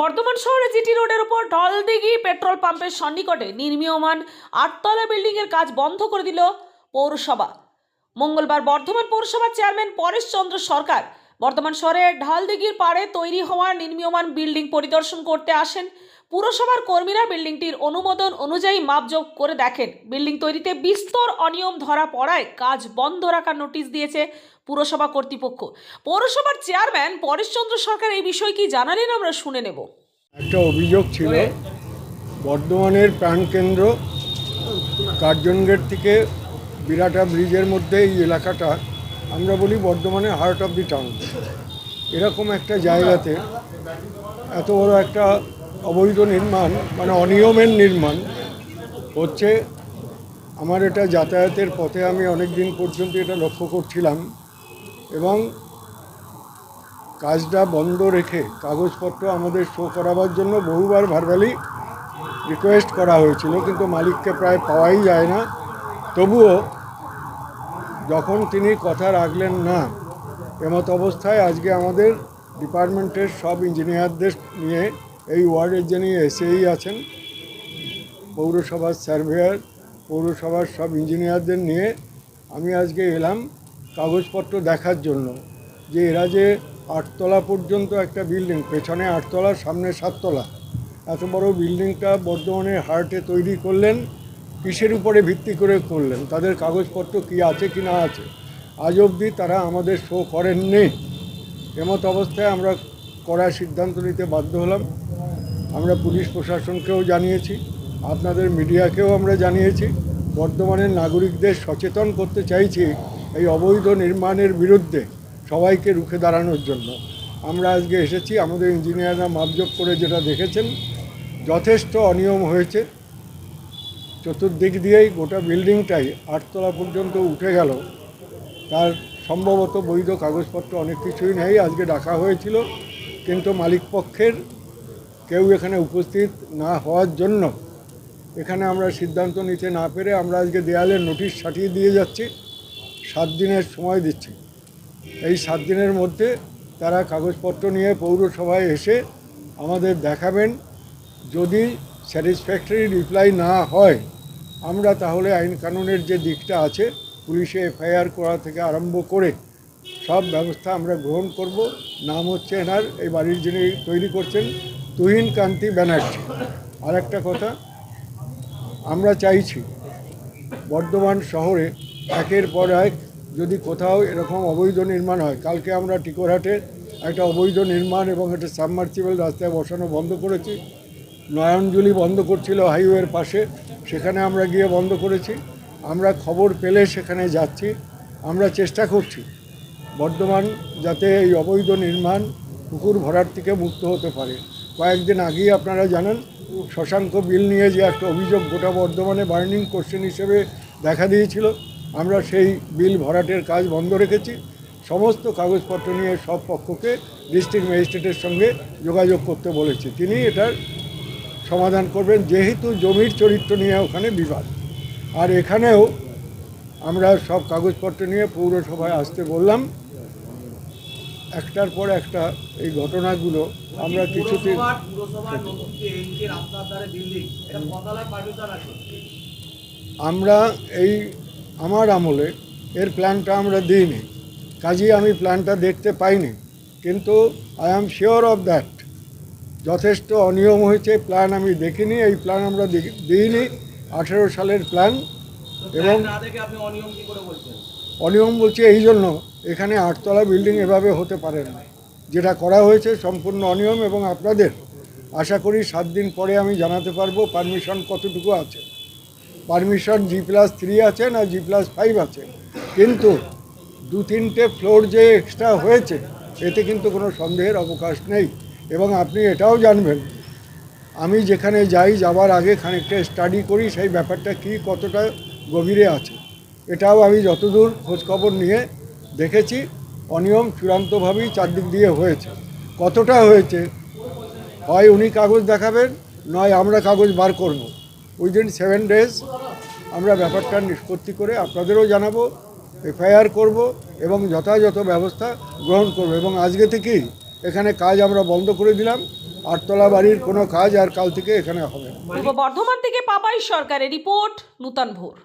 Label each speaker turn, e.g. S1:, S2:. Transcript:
S1: বর্ধমান শহরে জিটি রোডের উপর ঢলদিঘি পেট্রোল পাম্পের সন্নিকটে নির্মীয়মান আটতলা বিল্ডিংয়ের কাজ বন্ধ করে দিল পৌরসভা। মঙ্গলবার বর্ধমান পৌরসভার চেয়ারম্যান পরেশ চন্দ্র সরকার বর্ধমান শহরে ঢালদিঘির পাড়ে তৈরি হওয়া নির্মীয়মান বিল্ডিং পরিদর্শন করতে আসেন পুরসভার কর্মীরা বিল্ডিংটির অনুমোদন অনুযায়ী মাপজোক করে দেখেন। বিল্ডিং তৈরিতে বিস্তর অনিয়ম ধরা পড়ায় কাজ বন্ধ রাখার নোটিশ দিয়েছে পুরসভা কর্তৃপক্ষ। পৌরসভার চেয়ারম্যান পরেশচন্দ্র সরকার এই বিষয় কি জানালেন আমরা শুনে নেব।
S2: একটা অভিযোগ ছিল, বর্ধমানের প্রাণকেন্দ্র কার্জন গেট থেকে বিরাটা ব্রিজের মধ্যে এই এলাকাটা, আমরা বলি বর্ধমানে হার্ট অফ দি টাউন। এরকম একটা জায়গাতে এত বড় একটা অবৈধ নির্মাণ মানে অনিয়মের নির্মাণ হচ্ছে, আমার এটা যাতায়াতের পথে আমি অনেক দিন পর্যন্ত এটা লক্ষ্য করছিলাম এবং কাজটা বন্ধ রেখে কাগজপত্র আমাদের শো করাবার জন্য বহুবার ভারবালি রিকোয়েস্ট করা হয়েছিল, কিন্তু মালিককে প্রায় পাওয়াই যায় না। তবুও যখন তিনি কথা রাখলেন না, এমত অবস্থায় আজকে আমাদের ডিপার্টমেন্টের সব ইঞ্জিনিয়ারদের নিয়ে এই ওয়ার্ডের যিনি এসেই আছেন, পৌরসভার সার্ভেয়ার, পৌরসভার সব ইঞ্জিনিয়ারদের নিয়ে আমি আজকে এলাম কাগজপত্র দেখার জন্য। যে এরা যে আটতলা পর্যন্ত একটা বিল্ডিং, পেছনে আটতলা, সামনে সাততলা। এত বড় বিল্ডিংটা বর্ধমানের হার্টে তৈরি করলেন, কিসের উপরে ভিত্তি করে করলেন, তাদের কাগজপত্র কি আছে কি না আছে। আজ অবধি তারা আমাদের শো করেননি। এমত অবস্থায় আমরা করার সিদ্ধান্ত নিতে বাধ্য হলাম। আমরা পুলিশ প্রশাসনকেও জানিয়েছি, আপনাদের মিডিয়াকেও আমরা জানিয়েছি। বর্তমানের নাগরিকদের সচেতন করতে চাইছি এই অবৈধ নির্মাণের বিরুদ্ধে সবাইকে রুখে দাঁড়ানোর জন্য। আমরা আজকে এসেছি, আমাদের ইঞ্জিনিয়াররা মাপজোক করে যেটা দেখেছেন, যথেষ্ট অনিয়ম হয়েছে। চতুর্দিক দিয়েই গোটা বিল্ডিংটাই আটতলা পর্যন্ত উঠে গেল। তার সম্ভবত বৈধ কাগজপত্র অনেক কিছুই নেই, আজকে ডাকা হয়েছিল, কিন্তু মালিক পক্ষের কেউ এখানে উপস্থিত না হওয়ার জন্য। এখানে আমরা সিদ্ধান্ত নিতে না পেরে আমরা আজকে দেয়ালে নোটিশ ছাটিয়ে দিয়ে যাচ্ছি। সাত দিনের সময় দিচ্ছি। এই সাত দিনের মধ্যে তারা কাগজপত্র নিয়ে পৌরসভায় এসে আমাদের দেখাবেন। যদি স্যাটিসফ্যাক্টরি রিপ্লাই না হয়, আমরা তাহলে আইন কানুনের যে দিকটা আছে, পুলিশে এফআইআর করা থেকে আরম্ভ করে সব ব্যবস্থা আমরা গ্রহণ করব। নাম হচ্ছে এনার এই বাড়ির যিনি তৈরি করছেন তুহিন কান্তি ব্যানার্জি। আর একটা কথা, আমরা চাইছি বর্ধমান শহরে একের পর এক যদি কোথাও এরকম অবৈধ নির্মাণ হয়, কালকে আমরা টিকোরহাটে একটা অবৈধ নির্মাণ এবং একটা সাবমার্সিবল রাস্তায় বসানো বন্ধ করেছি, নয়নজুলি বন্ধ করছিল হাইওয়ের পাশে, সেখানে আমরা গিয়ে বন্ধ করেছি, আমরা খবর পেলে সেখানে যাচ্ছি, আমরা চেষ্টা করছি বর্ধমান যাতে এই অবৈধ নির্মাণ পুকুর ভরার থেকে মুক্ত হতে পারে। কয়েকদিন আগেই আপনারা জানেন, শশাঙ্ক বিল নিয়ে যে একটা অভিযোগ গোটা বর্ধমানে বার্নিং কোশ্চেন হিসেবে দেখা দিয়েছিল, আমরা সেই বিল ভরাটের কাজ বন্ধ রেখেছি। সমস্ত কাগজপত্র নিয়ে সব পক্ষকে ডিস্ট্রিক্ট ম্যাজিস্ট্রেটের সঙ্গে যোগাযোগ করতে বলেছি। তিনি এটার সমাধান করবেন, যেহেতু জমির চরিত্র নিয়ে ওখানে বিবাদ। আর এখানেও আমরা সব কাগজপত্র নিয়ে পৌরসভায় আসতে বললাম একটার পর একটা এই ঘটনাগুলো আমরা কিছুতে আমরা এই আমার আমলে এর প্ল্যানটা আমরা দিইনি। কাজেই আমি প্ল্যানটা দেখতে পাইনি। কিন্তু I am sure of that যথেষ্ট অনিয়ম হয়েছে প্ল্যান আমি দেখিনি। এই প্ল্যান আমরা দিইনি। আঠেরো সালের প্ল্যান এবং
S3: অনিয়ম
S2: বলছি এই জন্য এখানে আটতলা বিল্ডিং এভাবে হতে পারে না। যেটা করা হয়েছে সম্পূর্ণ অনিয়ম এবং আপনাদের আশা করি সাত দিন পরে আমি জানাতে পারব পারমিশন কতটুকু আছে। পারমিশন জি প্লাস থ্রি আছে না জি প্লাস ফাইভ আছে। কিন্তু দু তিনটে ফ্লোর যে এক্সট্রা হয়েছে, এতে কিন্তু কোনো সন্দেহের অবকাশ নেই এবং আপনি এটাও জানবেন। আমি যেখানে যাই যাবার আগে খানিকটা স্টাডি করি সেই ব্যাপারটা কি কতটা গভীরে আছে। এটাও আমি যতদূর খোঁজখবর নিয়ে দেখেছি, অনিয়ম চূড়ান্তভাবেই চারদিক দিয়ে হয়েছে। কতটা হয়েছে? হয় উনি কাগজ দেখাবেন, নয় আমরা কাগজ বার করব। উইদিন সেভেন ডেজ আমরা ব্যাপারটা নিষ্পত্তি করে আপনাদেরও জানাব, এফআইআর করব এবং যথাযথ ব্যবস্থা গ্রহণ করব। এবং আজকে থেকেই এখানে কাজ আমরা বন্ধ করে দিলাম। আটতলা বাড়ির কোনো কাজ আর কাল থেকে এখানে হবে না।
S1: বর্ধমান থেকে পাপাই সরকারের রিপোর্ট, নূতন ভোর।